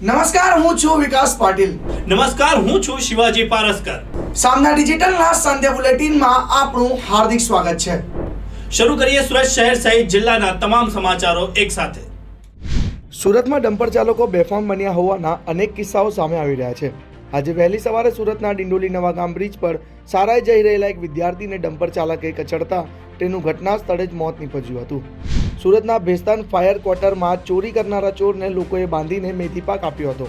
નમસ્કાર હું છું વિકાસ પાટીલ. નમસ્કાર હું છું શિવાજી પારસ્કર. સામના ડિજિટલના સંધ્યા બુલેટિનમાં આપણું હાર્દિક સ્વાગત છે. શરૂ કરીએ સુરત શહેર સહિત જિલ્લાના તમામ સમાચારો એક સાથે. સુરતમાં ડમ્પર ચાલકો બેફામ બન્યા હોવાના અનેક કિસ્સાઓ સામે આવી રહ્યા છે. આજે વહેલી સવારે સુરતના ડિંડોલી નવાગામ બ્રિજ પર સારાએ જઈ રહેલા એક વિદ્યાર્થીને ડમ્પર ચાલકે કચડતા તેનું ઘટના સ્થળે જ મોત નીપજ્યું હતું. સુરતના ભેસ્તાન ફાયર ક્વાર્ટરમાં ચોરી કરનારા ચોરને લોકોએ બાંધીને મેથીપાક આપ્યો હતો.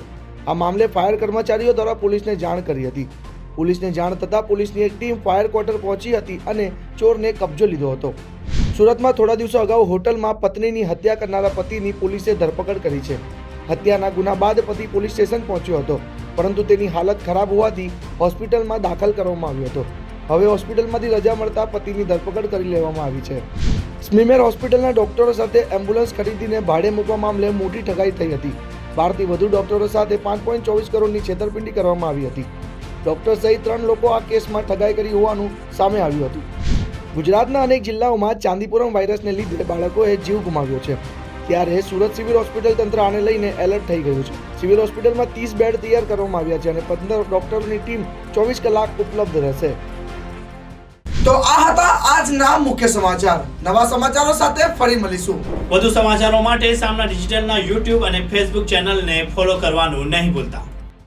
આ મામલે ફાયર કર્મચારીઓ દ્વારા પોલીસને જાણ કરી હતી. પોલીસને જાણ થતાં પોલીસની એક ટીમ ફાયર ક્વાર્ટર પહોંચી હતી અને ચોરને કબજો લીધો હતો. સુરતમાં થોડા દિવસો અગાઉ હોટલમાં પત્નીની હત્યા કરનારા પતિની પોલીસે ધરપકડ કરી છે. હત્યાના ગુના બાદ પતિ પોલીસ સ્ટેશન પહોંચ્યો હતો, પરંતુ તેની હાલત ખરાબ હોવાથી હોસ્પિટલમાં દાખલ કરવામાં આવ્યો હતો. હવે હોસ્પિટલમાંથી રજા મળતા પતિની ધરપકડ કરી લેવામાં આવી છે. સ્મીમેર હોસ્પિટલના ડોક્ટરો સાથે એમ્બ્યુલન્સ ખરીદીને ભાડે મૂકવા મામલે મોટી ઠગાઈ થઈ હતી. બારથી વધુ ડોક્ટરો સાથે પાંચ પોઈન્ટ ચોવીસ કરોડની છેતરપિંડી કરવામાં આવી હતી. ડોક્ટર સહિત ત્રણ લોકો આ કેસમાં ઠગાઈ કરી હોવાનું સામે આવ્યું હતું. ગુજરાતના અનેક જિલ્લાઓમાં ચાંદીપુરમ વાયરસને લીધે બાળકોએ જીવ ગુમાવ્યો છે. ત્યારે સુરત સિવિલ હોસ્પિટલ તંત્ર આને લઈને એલર્ટ થઈ ગયું છે. સિવિલ હોસ્પિટલમાં ત્રીસ બેડ તૈયાર કરવામાં આવ્યા છે અને પંદર ડોક્ટરોની ટીમ ચોવીસ કલાક ઉપલબ્ધ રહેશે. તો આ હતા આજના મુખ્ય સમાચાર. નવા સમાચારો સાથે ફરી મળીશું. વધુ સમાચારો માટે સામના ડિજિટલના યુટ્યુબ અને ફેસબુક ચેનલને ફોલો કરવાનું નહીં ભૂલતા.